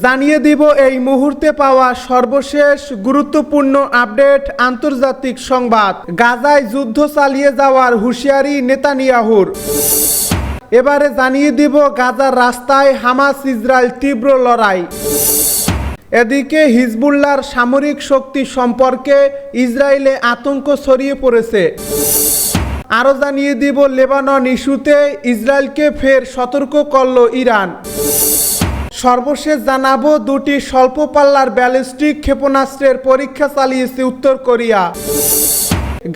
জানিয়ে দিব, এই মুহূর্তে পাওয়া সর্বশেষ গুরুত্বপূর্ণ আপডেট আন্তর্জাতিক সংবাদ। গাজায় যুদ্ধ চালিয়ে যাওয়ার হুঁশিয়ারি নেতানিয়াহুর। এবারে জানিয়ে দিব, গাজার রাস্তায় হামাস ইসরায়েল তীব্র লড়াই। এদিকে হিজবুল্লার সামরিক শক্তি সম্পর্কে ইসরায়েলে আতঙ্ক ছড়িয়ে পড়েছে। আরও জানিয়ে দিব, লেবানন ইস্যুতে ইসরায়েলকে ফের সতর্ক করল ইরান। সর্বশেষ জানাব দুটি স্বল্প পাল্লার ব্যালিস্টিক ক্ষেপণাস্ত্রের পরীক্ষা চালিয়েছে উত্তর কোরিয়া।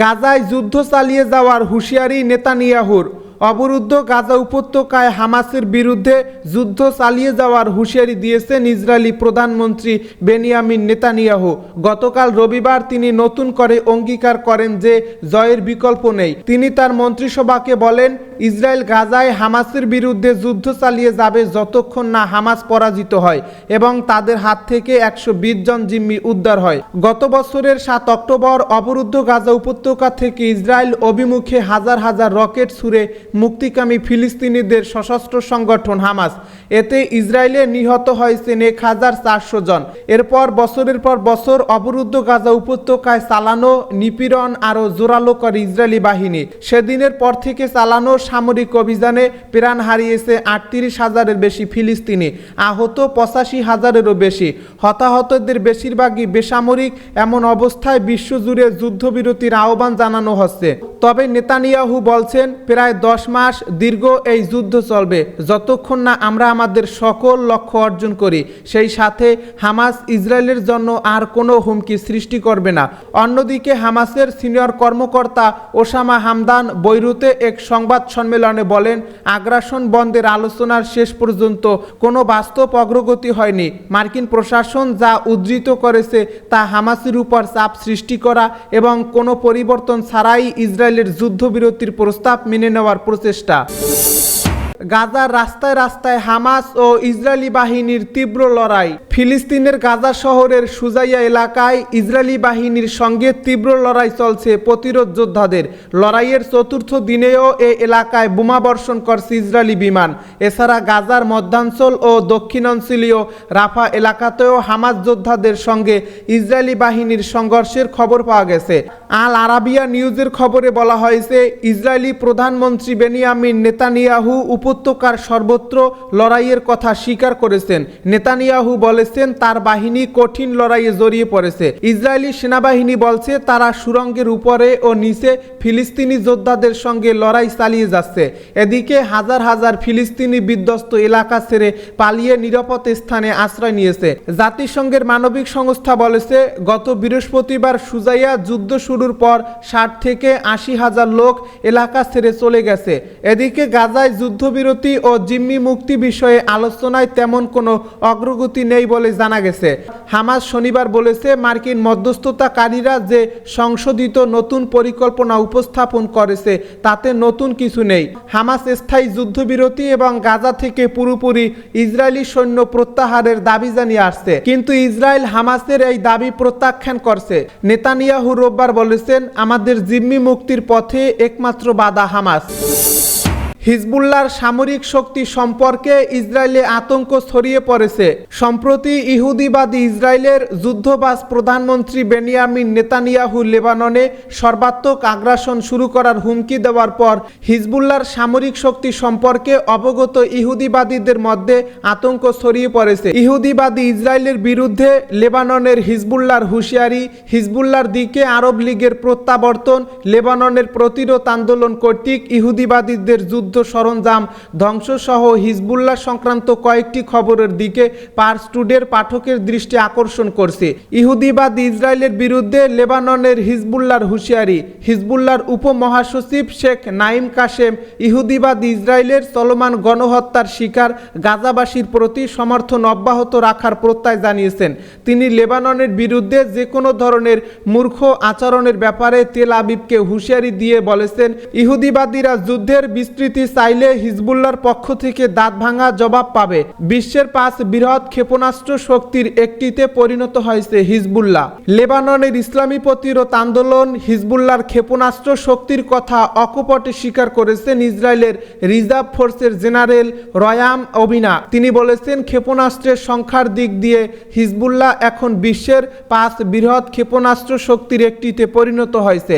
গাজায় যুদ্ধ চালিয়ে যাওয়ার হুঁশিয়ারি নেতানিয়াহুর। অবরুদ্ধ গাজা উপত্যকায় হামাসের বিরুদ্ধে যুদ্ধ চালিয়ে যাওয়ার হুঁশিয়ারি দিয়েছেন ইসরায়েলি প্রধানমন্ত্রী বেনিয়ামিন নেতানিয়াহু। গতকাল রবিবার তিনি নতুন করে অঙ্গীকার করেন যে জয়ের বিকল্প নেই। তিনি তার মন্ত্রিসভাকে বলেন, ইসরায়েল গাজায় হামাসের বিরুদ্ধে যুদ্ধ চালিয়ে যাবে যতক্ষণ না হামাস পরাজিত হয় এবং তাদের হাত থেকে একশো বিশ জন জিম্মি উদ্ধার হয়। গত বছরের সাত অক্টোবর অবরুদ্ধ গাজা উপত্যকা থেকে ইসরায়েল অভিমুখে হাজার হাজার রকেট ছুড়ে মুক্তিকামী ফিলিস্তিনিদের সশস্ত্র সংগঠন হামাস। এতে ইসরায়েলে নিহত হয়েছেন এক হাজার চারশো জন। এরপর বছরের পর বছর অবরুদ্ধ গাজা উপত্যকায় চালানো নিপীড়ন আরও জোরালো করে ইসরায়েলি বাহিনী। সেদিনের পর থেকে চালানো সামরিক অভিযানে প্রাণ হারিয়েছে আটত্রিশ হাজারের বেশি ফিলিস্তিনি। আহত পঁচাশি হাজারেরও বেশি। হতাহতদের বেশিরভাগই বেসামরিক। এমন অবস্থায় বিশ্বজুড়ে যুদ্ধবিরতির আহ্বান জানানো হচ্ছে। তবে নেতানিয়াহু বলছেন, প্রায় দশ মাস দীর্ঘ এই যুদ্ধ চলবে। যতক্ষণ না আমরা আমাদের সকল লক্ষ্য অর্জন করি, সেই সাথে হামাস ইসরায়েলের জন্য আর কোনো হুমকি সৃষ্টি করবে না। অন্যদিকে হামাসের সিনিয়র কর্মকর্তা ওসামা হামদান বৈরুতে এক সংবাদ সম্মেলনে বলেন, আগ্রাসন বন্ধের আলোচনার শেষ পর্যন্ত কোনো বাস্তব অগ্রগতি হয়নি। মার্কিন প্রশাসন যা উদ্ধৃত করেছে তা হামাসের উপর চাপ সৃষ্টি করা এবং কোনো পরিবর্তন ছাড়াই ইসরায়েলের যুদ্ধবিরতির প্রস্তাব মেনে নেওয়ার প্রচেষ্টা। গাজার রাস্তায় রাস্তায় হামাস ও ইসরায়েলি বাহিনীর তীব্র লড়াই। ফিলিস্তিনের গাজা শহরের সুজাইয়া এলাকায় ইসরায়েলি বাহিনীর সঙ্গে তীব্র লড়াই চলছে প্রতিরোধ যোদ্ধাদের। লড়াইয়ের চতুর্থ দিনেও এ এলাকায় বোমা বর্ষণ করছে ইসরায়েলি বিমান। এছাড়া গাজার মধ্যাঞ্চল ও দক্ষিণাঞ্চলীয় রাফা এলাকাতেও হামাস যোদ্ধাদের সঙ্গে ইসরায়েলি বাহিনীর সংঘর্ষের খবর পাওয়া গেছে। আল আরাবিয়া নিউজের খবরে বলা হয়েছে, ইসরায়েলি প্রধানমন্ত্রী বেনিয়ামিন নেতানিয়াহু উপত্যকার সর্বত্র লড়াইয়ের কথা স্বীকার করেছেন। নেতানিয়াহু বলেছেন, তার বাহিনী কঠিন লড়াইয়ে জড়িয়ে পড়েছে। ইসরায়েলি সেনাবাহিনী বলছে, তারা সুরঙ্গের উপরে ও নিচে ফিলিস্তিনি যোদ্ধাদের সঙ্গে লড়াই চালিয়ে যাচ্ছে। এদিকে হাজার হাজার ফিলিস্তিনি বিধ্বস্ত এলাকা ছেড়ে পালিয়ে নিরাপদ স্থানে আশ্রয় নিয়েছে। জাতিসংঘের মানবিক সংস্থা বলেছে, গত বৃহস্পতিবার সুজাইয়া যুদ্ধ শুরুর পর ষাট থেকে আশি হাজার লোক এলাকা ছেড়ে চলে গেছে। এদিকে গাজায় যুদ্ধবিরতি ও জিম্মি মুক্তি বিষয়ে আলোচনায় তেমন কোনো অগ্রগতি নেই বলে জানা গেছে। হামাস শনিবার বলেছে, মার্কিন মধ্যস্থতাকারীরা যে সংশোধিত নতুন পরিকল্পনা উপস্থাপন করেছে, তাতে নতুন কিছু নেই। হামাস স্থায়ী যুদ্ধবিরতি এবং গাজা থেকে পুরোপুরি ইসরায়েলি সৈন্য প্রত্যাহারের দাবি জানিয়ে আসছে। কিন্তু ইসরায়েল হামাসের এই দাবি প্রত্যাখ্যান করছে। নেতানিয়াহু রোববার বলেছেন, আমাদের জিম্মি মুক্তির পথে একমাত্র বাধা হামাস। হিজবুল্লাহর সামরিক শক্তি সম্পর্কে ইসরায়েলে আতঙ্ক ছড়িয়ে পড়েছে। সম্প্রতি ইহুদিবাদী ইসরায়েলের যুদ্ধবাজ প্রধানমন্ত্রী বেনিয়ামিন নেতানিয়াহু লেবাননে সর্বাত্মক আগ্রাসন শুরু করার হুমকি দেওয়ার পর হিজবুল্লাহর সামরিক শক্তি সম্পর্কে অবগত ইহুদিবাদীদের মধ্যে আতঙ্ক ছড়িয়ে পড়েছে। ইহুদিবাদী ইসরায়েলের বিরুদ্ধে লেবাননের হিজবুল্লাহর হুঁশিয়ারি হিজবুল্লার দিকে আরব লীগের প্রত্যাবর্তন, লেবাননের প্রতিরোধ আন্দোলন কর্তৃক ইহুদিবাদীদের যুদ্ধ সরঞ্জাম। ধ্বংসসহ হিজবুল্লাহ সংক্রান্ত কয়েকটি খবরের দিকে পার্স টুডের পাঠকের দৃষ্টি আকর্ষণ করছে। ইহুদিবাদ ইসরায়েলের বিরুদ্ধে লেবাননের হিজবুল্লাহর হুঁশিয়ারি। হিজবুল্লাহর উপমহাসচিব শেখ নাইম কাশেম ইহুদিবাদ ইসরায়েলের চলমান গণহত্যার শিকার গাজাবাসীর প্রতি সমর্থন অব্যাহত রাখার প্রত্যয় জানিয়েছেন। তিনি লেবাননের বিরুদ্ধে যে কোনো ধরনের মূর্খ আচরণের ব্যাপারে তেল আবিবকে হুঁশিয়ারি দিয়ে বলেছেন, ইহুদিবাদীরা যুদ্ধের বিস্তৃতি চাইলে হিজবুল্লার পক্ষ থেকে দাঁত ভাঙা জবাব পাবে। বিশ্বের পাঁচ বৃহৎ ক্ষেপণাস্ত্র শক্তির একটিতে পরিণত হয়েছে হিজবুল্লাহ। লেবাননের ইসলামী প্রতিরোধ আন্দোলন হিজবুল্লার ক্ষেপণাস্ত্র শক্তির কথা অকপটে স্বীকার করেছেন ইসরায়েলের রিজার্ভ ফোর্সের জেনারেল রয়াম অবিনা তিনি বলেছেন, ক্ষেপণাস্ত্রের সংখ্যার দিক দিয়ে হিজবুল্লাহ এখন বিশ্বের পাঁচ বৃহৎ ক্ষেপণাস্ত্র শক্তির একটিতে পরিণত হয়েছে।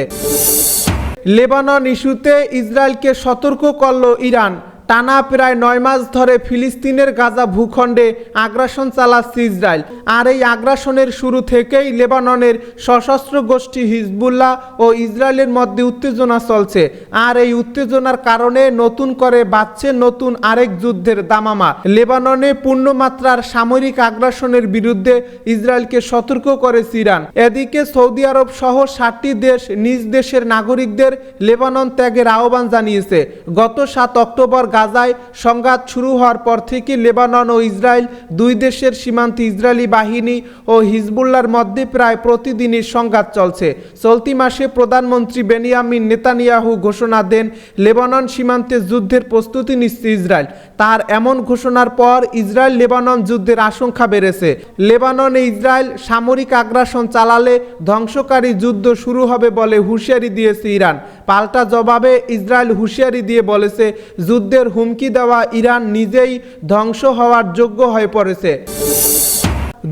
লেবানন ইস্যুতে ইসরায়েলকে সতর্ক করল ইরান। টানা প্রায় নয় মাস ধরে ফিলিস্তিনের গাজা ভূখণ্ডে আগ্রাসন চালাচ্ছে ইসরায়েল। আর এই আগ্রাসনের শুরু থেকেই লেবাননের সশস্ত্র গোষ্ঠী হিজবুল্লাহ ও ইসরায়েলের মধ্যে উত্তেজনা চলছে। আর এই উত্তেজনার কারণে নতুন করে বাড়ছে নতুন আরেক যুদ্ধের দামামা। লেবাননে পূর্ণমাত্রার সামরিক আগ্রাসনের বিরুদ্ধে ইসরায়েলকে সতর্ক করেছে ইরান। এদিকে সৌদি আরব সহ ষাটটি দেশ নিজ দেশের নাগরিকদের লেবানন ত্যাগের আহ্বান জানিয়েছে। গত সাত অক্টোবর গাজায় সংঘাত শুরু হওয়ার পর থেকে লেবানন ও ইসরায়েল দুই দেশের সীমান্তে ইসরায়েলি বাহিনী ও হিজবুল্লার মধ্যে প্রায় প্রতিদিনই সংঘাত চলছে। চলতি মাসে প্রধানমন্ত্রী বেনিয়ামিন নেতানিয়াহু ঘোষণা দেন, লেবানন সীমান্তে যুদ্ধের প্রস্তুতি নিচ্ছে ইসরায়েল। তার এমন ঘোষণার পর ইসরায়েল লেবানন যুদ্ধের আশঙ্কা বেড়েছে। লেবাননে ইসরায়েল সামরিক আগ্রাসন চালালে ধ্বংসকারী যুদ্ধ শুরু হবে বলে হুঁশিয়ারি দিয়েছে ইরান। পাল্টা জবাবে ইসরায়েল হুঁশিয়ারি দিয়ে বলেছে, যুদ্ধের হুমকি দেওয়া ইরান নিজেই ধ্বংস হওয়ার যোগ্য হয়ে পড়েছে।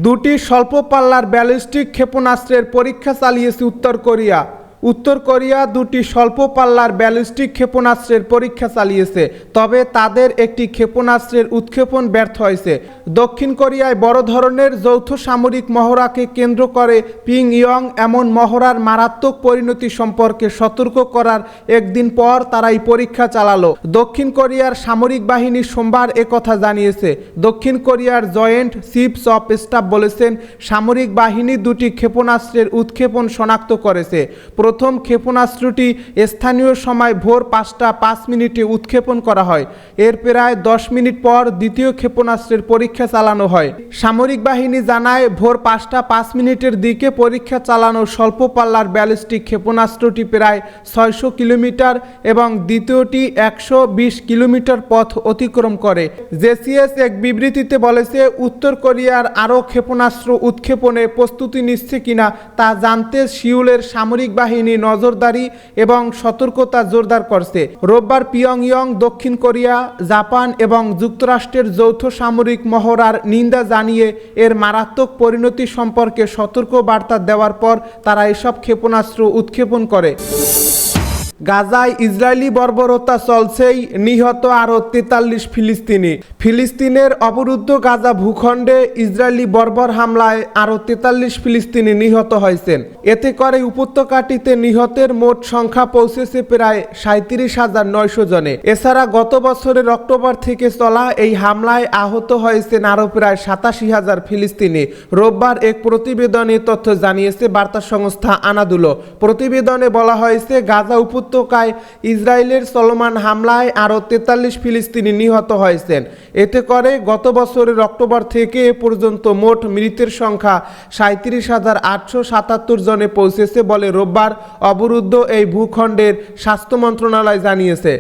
দুটি স্বল্প পাল্লার ব্যালিস্টিক ক্ষেপণাস্ত্রের পরীক্ষা চালিয়েছে উত্তর কোরিয়া। উত্তর কোরিয়া দুটি স্বল্প পাল্লার ব্যালিস্টিক ক্ষেপণাস্ত্রের পরীক্ষা চালিয়েছে, তবে তাদের একটি ক্ষেপণাস্ত্রের উৎক্ষেপণ ব্যর্থ হয়েছে। দক্ষিণ কোরিয়ায় বড় ধরনের যৌথ সামরিক মহড়াকে কেন্দ্র করে পিং ইয়ং এমন মহড়ার মারাত্মক পরিণতি সম্পর্কে সতর্ক করার একদিন পর তারা এই পরীক্ষা চালালো। দক্ষিণ কোরিয়ার সামরিক বাহিনী সোমবার একথা জানিয়েছে। দক্ষিণ কোরিয়ার জয়েন্ট চিফস অফ স্টাফ বলেছেন, সামরিক বাহিনী দুটি ক্ষেপণাস্ত্রের উৎক্ষেপণ শনাক্ত করেছে। প্রথম ক্ষেপণাস্ত্রটি স্থানীয় সময় ভোর পাঁচটা পাঁচ মিনিটে উৎক্ষেপণ করা হয়। এর প্রায় দশ মিনিট পর দ্বিতীয় ক্ষেপণাস্ত্রের পরীক্ষা চালানো হয়। সামরিক বাহিনী জানায়, ভোর পাঁচটা পাঁচ মিনিটের দিকে পরীক্ষা চালানো স্বল্প পাল্লার ব্যালিস্টিক ক্ষেপণাস্ত্রটি প্রায় ছয়শো কিলোমিটার এবং দ্বিতীয়টি একশো বিশ কিলোমিটার পথ অতিক্রম করে। জেসিএস এক বিবৃতিতে বলেছে, উত্তর কোরিয়ার আরও ক্ষেপণাস্ত্র উৎক্ষেপণে প্রস্তুতি নিচ্ছে কিনা তা জানতে সিউলের সামরিক বাহিনী নজরদারি এবং সতর্কতা জোরদার করছে। রোববার পিয়ংইয়ং, দক্ষিণ কোরিয়া, জাপান এবং যুক্তরাষ্ট্রের যৌথ সামরিক মহড়ার নিন্দা জানিয়ে এর মারাত্মক পরিণতি সম্পর্কে সতর্ক বার্তা দেওয়ার পর তারা এসব ক্ষেপণাস্ত্র উৎক্ষেপণ করে। গাজায় ইসরায়েলি বর্বরতা চলছেই, নিহত আরও তেতাল্লিশ ফিলিস্তিনি। ফিলিস্তিনের অবরুদ্ধ গাজা ভূখণ্ডে ইসরায়েলি বর্বর হামলায় আরও তেতাল্লিশ ফিলিস্তিনি নিহত হয়েছেন। এতে করে উপত্যকাটিতে নিহতের মোট সংখ্যা পৌঁছেছে প্রায় সাঁত্রিশ হাজার নয়শো জনে। এছাড়া গত বছরের অক্টোবর থেকে চলা এই হামলায় আহত হয়েছেন আরও প্রায় সাতাশি হাজার ফিলিস্তিনি। রোববার এক প্রতিবেদনে তথ্য জানিয়েছে বার্তা সংস্থা আনাদুলো। প্রতিবেদনে বলা হয়েছে, গাজা উপত্যকায় ইসরায়েলের চলমান হামলায় আরও তেতাল্লিশ ফিলিস্তিনি নিহত হয়েছেন। এতে করে গত বছরের অক্টোবর থেকে এ পর্যন্ত মোট মৃতের সংখ্যা সাঁত্রিশ হাজার আটশো সাতাত্তর জনে পৌঁছেছে বলে রোববার অবরুদ্ধ এই ভূখণ্ডের স্বাস্থ্য মন্ত্রণালয় জানিয়েছে।